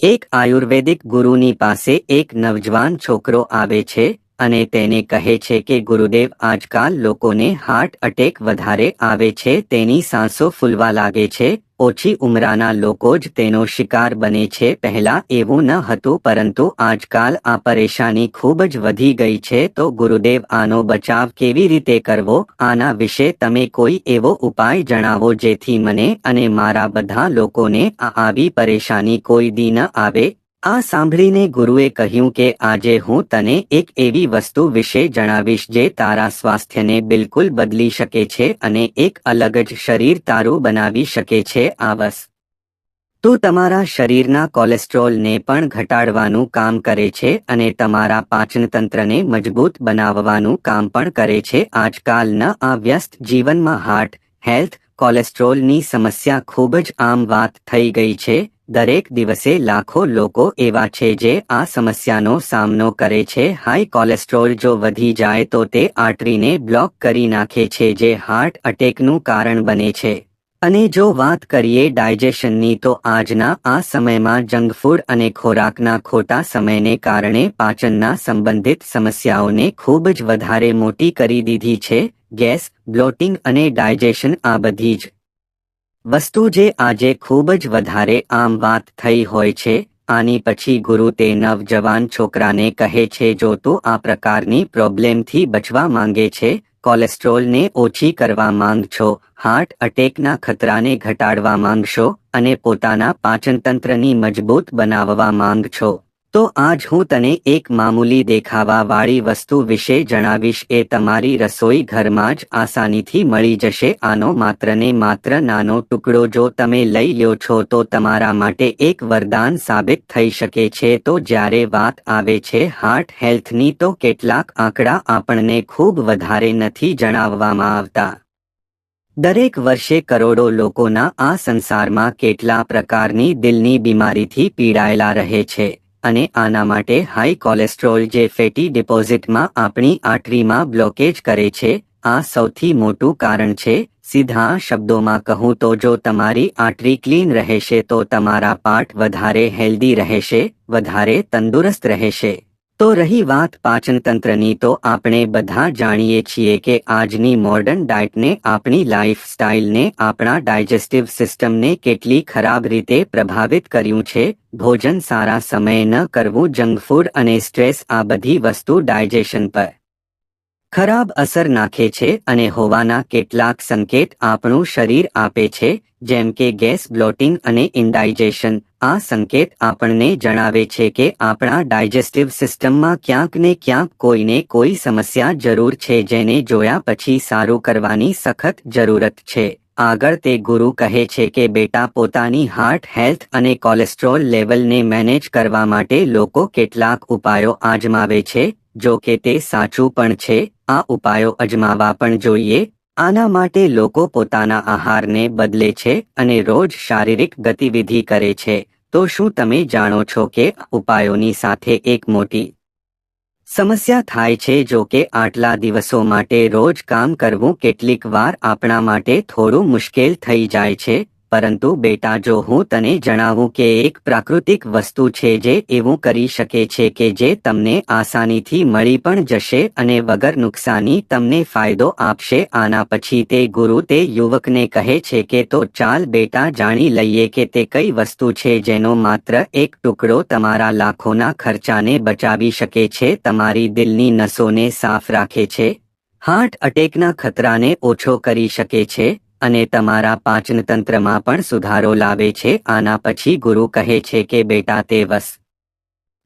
એક આયુર્વેદિક ગુરુની પાસે એક નવજવાન છોકરો આવે છે. અને તેને કહે છે કે ગુરુદેવ આજકાલ લોકોને હાર્ટ અટેક વધારે આવે છે, તેની સાંસો ફૂલવા લાગે છે, ઓછી ઉંમરાના લોકો જ તેનો શિકાર બને છે, પહેલા એવું ન હતું પરંતુ આજકાલ આ પરેશાની ખૂબ જ વધી ગઈ છે, તો ગુરુદેવ આનો બચાવ કેવી રીતે કરવો, આના વિશે તમે કોઈ એવો ઉપાય જણાવો જેથી મને અને મારા બધા લોકોને આ આવી પરેશાની કોઈ દી ન આવે આ સાંભળીને ગુરુએ કહ્યું કે આજે હું તને એક એવી વસ્તુ વિશે જણાવીશ જે તારા સ્વાસ્થ્યને બિલકુલ બદલી શકે છે અને એક અલગ જ શરીર તારું બનાવી શકે છે આ બસ તું તમારા શરીરના કોલેસ્ટ્રોલને પણ ઘટાડવાનું કામ કરે છે અને તમારા પાચનતંત્રને મજબૂત બનાવવાનું કામ પણ કરે છે. આજકાલના આ વ્યસ્ત જીવનમાં હાર્ટ, હેલ્થ, કોલેસ્ટ્રોલની સમસ્યા ખૂબ જ આમ વાત થઈ ગઈ છે. દરેક દિવસે લાખો લોકો એવા છે જે આ સમસ્યાનો સામનો કરે છે. હાઈ કોલેસ્ટ્રોલ જો વધી જાય તો તે આર્ટરીને બ્લોક કરી નાખે છે જે હાર્ટ અટેકનું કારણ બને છે. અને જો વાત કરીએ ડાયજેશનની તો આજના આ સમયમાં જંક ફૂડ અને ખોરાકના ખોટા સમયને કારણે પાચનના સંબંધિત સમસ્યાઓને ખૂબ જ વધારે મોટી કરી દીધી છે. ગેસ, બ્લોટિંગ અને ડાયજેશન આ બધી જ વસ્તુ જે આજે ખૂબ જ વધારે આમ વાત થઈ હોય છે, આની પછી ગુરુ તે નવજવાન છોકરાને કહે છે, જો તું આ પ્રકારની પ્રોબ્લેમથી બચવા માંગે છે, કોલેસ્ટ્રોલને ઓછી કરવા માંગ છો હાર્ટ અટેકના ખતરાને ઘટાડવા માંગશો, અને પોતાના પાચનતંત્રની મજબૂત બનાવવા માંગ છો તો આજ હું તને એક મામૂલી દેખાવા વાળી વસ્તુ વિશે જણાવીશ. એ તમારી રસોઈ ઘરમાં જ આસાનીથી મળી જશે. આનો માત્ર ને માત્ર નાનો ટુકડો જો તમે લઈ લ્યો છો તો તમારા માટે એક વરદાન સાબિત થઈ શકે છે. તો જ્યારે વાત આવે છે હાર્ટ હેલ્થની તો કેટલાક આંકડા આપણને ખૂબ વધારે નથી જણાવવામાં આવતા. દરેક વર્ષે કરોડો લોકોના આ સંસારમાં કેટલા પ્રકારની દિલની બીમારીથી પીડાયેલા રહે છે. અને આના માટે હાઈ કોલેસ્ટ્રોલ જે ફેટી ડિપોઝિટમાં આપણી આર્ટરીમાં બ્લોકેજ કરે છે, આ સૌથી મોટું કારણ છે. સીધા શબ્દોમાં કહું તો જો તમારી આટરી ક્લીન રહેશે તો તમારા પાર્ટ વધારે હેલ્ધી રહેશે, વધારે તંદુરસ્ત રહેશે. તો રહી વાત પાચનતંત્રની તો આપણે બધા જાણીએ છીએ કે આજની મોડર્ન ડાયટને આપણી લાઈફ સ્ટાઇલને આપણા ડાયજેસ્ટિવ સિસ્ટમને કેટલી ખરાબ રીતે પ્રભાવિત કર્યું છે. ભોજન સારા સમયે ન કરવું જંક ફૂડ અને સ્ટ્રેસ આ બધી વસ્તુ ડાયજેશન પર ખરાબ અસર નાખે છે અને હોવાના કેટલાક સંકેત આપણું શરીર આપે છે, જેમ કે ગેસ બ્લોટિંગ અને ઇન્ડાઇજેશન આ સંકેત આપણને જણાવે છે કે આપણા ડાયજેસ્ટિવ સિસ્ટમમાં ક્યાંક ને ક્યાંક કોઈને કોઈ સમસ્યા જરૂર છે જેને જોયા પછી સારું કરવાની સખત જરૂરત છે. આગળ તે ગુરુ કહે છે કે બેટા પોતાની હાર્ટ હેલ્થ અને કોલેસ્ટ્રોલ લેવલને મેનેજ કરવા માટે લોકો કેટલાક ઉપાયો આજમાવે છે, જો કે તે સાચું પણ છે, આ ઉપાયો અજમાવા પણ જોઈએ આના માટે લોકો પોતાના આહારને બદલે છે અને રોજ શારીરિક ગતિવિધિ કરે છે. તો શું તમે જાણો છો કે ઉપાયોની સાથે એક મોટી સમસ્યા થાય છે જો કે આટલા દિવસો માટે રોજ કામ કરવું કેટલીક વાર આપણા માટે થોડું મુશ્કેલ થઈ જાય છે. પરંતુ બેટા, જો હું તને જણાવું કે એક પ્રાકૃતિક વસ્તુ છે જે એવું કરી શકે છે કે જે તમને આસાનીથી મળી પણ જશે અને વગર નુકસાની તમને ફાયદો આપશે, આના પછી તે ગુરુ તે યુવકને કહે છે કે, તો ચાલ બેટા, જાણી લઈએ કે તે કઈ વસ્તુ છે જેનો માત્ર એક ટુકડો તમારા લાખોના ખર્ચાને બચાવી શકે છે, તમારી દિલની નસોને સાફ રાખે છે, હાર્ટ અટેકના ખતરાને ઓછો કરી શકે છે અને તમારા પાચનતંત્રમાં પણ સુધારો લાવે છે. આના પછી ગુરુ કહે છે કે, બેટા, તે વસ.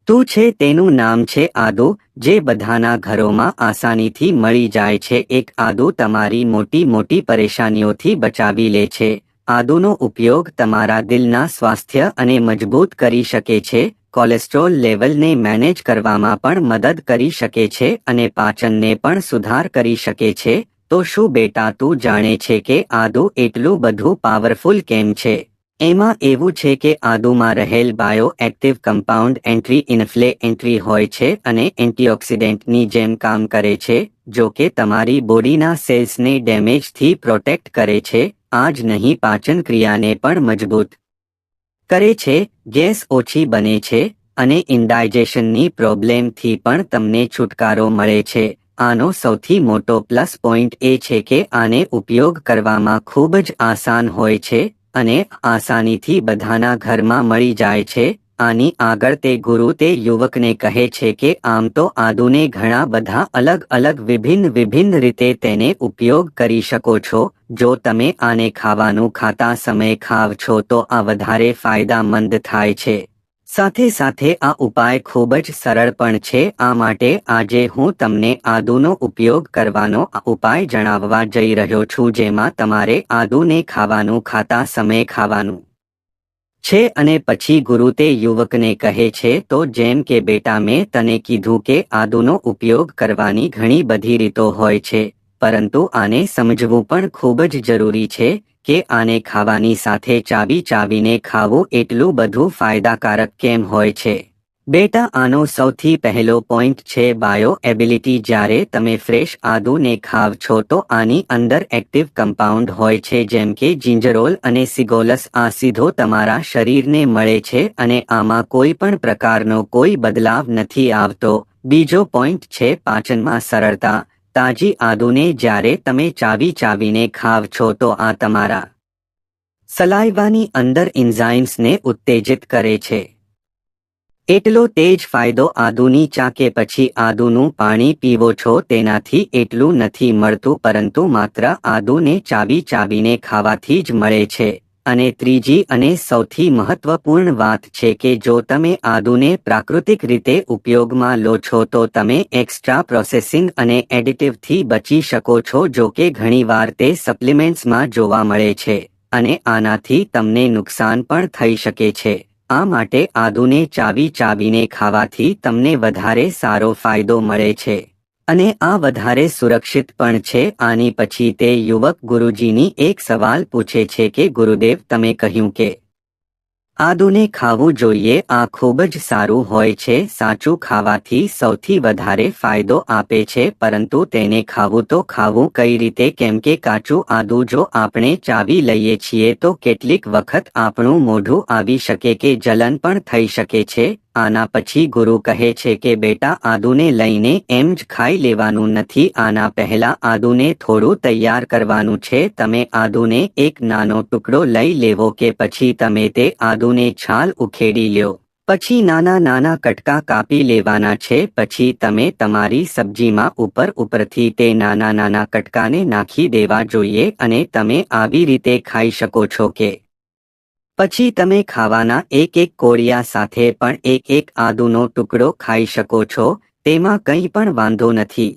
તું છે તેનું નામ છે આદુ, જે બધાના ઘરોમાં આસાનીથી મળી જાય છે. એક આદુ તમારી મોટી મોટી પરેશાનીઓથી બચાવી લે છે. આદુનો ઉપયોગ તમારા દિલના સ્વાસ્થ્ય અને મજબૂત કરી શકે છે. કોલેસ્ટ્રોલ લેવલને મેનેજ કરવામાં પણ મદદ કરી શકે છે અને પાચનને પણ સુધાર કરી શકે છે. તો શું બેટા તું જાણે છે કે આદુ એટલું બધું પાવરફુલ કેમ છે? એમાં એવું છે કે આદુમાં રહેલ bio active compound anti inflammatory હોય છે અને એન્ટીઓક્સિડન્ટની જેમ કામ કરે છે, જો કે તમારી બોડીના સેલ્સને ડેમેજથી પ્રોટેક્ટ કરે છે આ જ નહીં પાચન ક્રિયાને પણ મજબૂત કરે છે, ગેસ ઓછી બને છે અને ઇન્ડાઇજેશનની પ્રોબ્લેમથી પણ તમને છુટકારો મળે છે. આનો સૌથી મોટો પ્લસ પોઈન્ટ એ છે કે આને ઉપયોગ કરવામાં ખૂબ જ આસાન હોય છે અને આસાનીથી બધાના ઘરમાં મળી જાય છે. આની આગળ તે ગુરુ તે યુવકને કહે છે કે આમ તો આદુને ઘણા બધા અલગ અલગ વિભિન્ન વિભિન્ન રીતે તેને ઉપયોગ કરી શકો છો. જો તમે આને ખાવાનું ખાતા સમય ખાવ છો તો આ વધારે ફાયદામંદ થાય છે. સાથે સાથે આ ઉપાય ખૂબ જ સરળ પણ છે. આ માટે આજે હું તમને આદુનો ઉપયોગ કરવાનો આ ઉપાય જણાવવા જઈ રહ્યો છું, જેમાં તમારે આદુને ખાવાનું ખાતા સમયે ખાવાનું છે અને પછી ગુરુ તે યુવકને કહે છે, તો જેમ કે બેટા, મેં તને કીધું કે આદુનો ઉપયોગ કરવાની ઘણી બધી રીતો હોય છે, પરંતુ આને સમજવું પણ ખૂબ જ જરૂરી છે. કે આને ખાવાની સાથે ચાવી ચાવીને ખાવું એટલું બધું ફાયદાકારક કેમ હોય છે? બેટા, આનો સૌથી પહેલો પોઈન્ટ છે બાયો એબિલિટી જ્યારે તમે ફ્રેશ આદુને ખાવ છો તો આની અંદર એક્ટિવ કમ્પાઉન્ડ હોય છે, જેમ કે જિંજરોલ અને સિગોલસ આ સીધો તમારા શરીરને મળે છે અને આમાં કોઈ પણ પ્રકારનો કોઈ બદલાવ નથી આવતો. બીજો પોઈન્ટ છે પાચનમાં સરળતા. તાજી આદુને જ્યારે તમે ચાવી ચાવીને ખાવ છો તો આ તમારા સલાઈવાની અંદર ઇન્ઝાઇમ્સને ઉત્તેજિત કરે છે. એટલો તેજ ફાયદો આદુની ચા કે પછી આદુનું પાણી પીવો છો તેનાથી એટલું નથી મળતું પરંતુ માત્ર આદુને ચાવી ચાવીને ખાવાથી જ મળે છે. અને ત્રીજી અને સૌથી મહત્વપૂર્ણ વાત છે કે જો તમે આદુને પ્રાકૃતિક રીતે ઉપયોગમાં લો છો તો તમે એક્સ્ટ્રા પ્રોસેસિંગ અને એડિટિવથી બચી શકો છો જો કે ઘણીવાર તે સપ્લિમેન્ટ્સમાં જોવા મળે છે અને આનાથી તમને નુકસાન પણ થઈ શકે છે. આ માટે આદુને ચાવી ચાવીને ખાવાથી તમને વધારે સારો ફાયદો મળે છે. અને આ વધારે સુરક્ષિત પણ છે. આની પછી તે યુવક ગુરુજીની એક સવાલ પૂછે છે કે, ગુરુદેવ, તમે કહ્યું કે આદુને ખાવું જોઈએ, આ ખૂબ જ સારું હોય છે. સાચું ખાવાથી સૌથી વધારે ફાયદો આપે છે, પરંતુ તેને ખાવું તો ખાવું. કઈ રીતે? કેમ કે કાચું આદુ જો આપણે ચાવી લઈએ છીએ તો કેટલીક વખત આપણું મોઢું આવી શકે કે જલન પણ થઈ શકે છે. આના પછી ગુરુ કહે છે કે, બેટા, આદુને લઈને એમ જ ખાઈ લેવાનું નથી. આના પહેલા આદુને થોડું તૈયાર કરવાનું છે. તમે આદુને એક નાનો ટુકડો લઈ લેવો કે પછી તમે તે આદુને છાલ ઉખેડી લ્યો. પછી નાના નાના કટકા કાપી લેવાના છે. પછી તમે તમારી સબ્જીમાં ઉપર ઉપરથી તે નાના નાના કટકાને નાખી દેવા જોઈએ અને તમે આવી રીતે ખાઈ શકો છો કે પછી તમે ખાવાના એક એક કોળિયા સાથે પણ એક એક આદુનો ટુકડો ખાઈ શકો છો, તેમાં કંઈ પણ વાંધો નથી.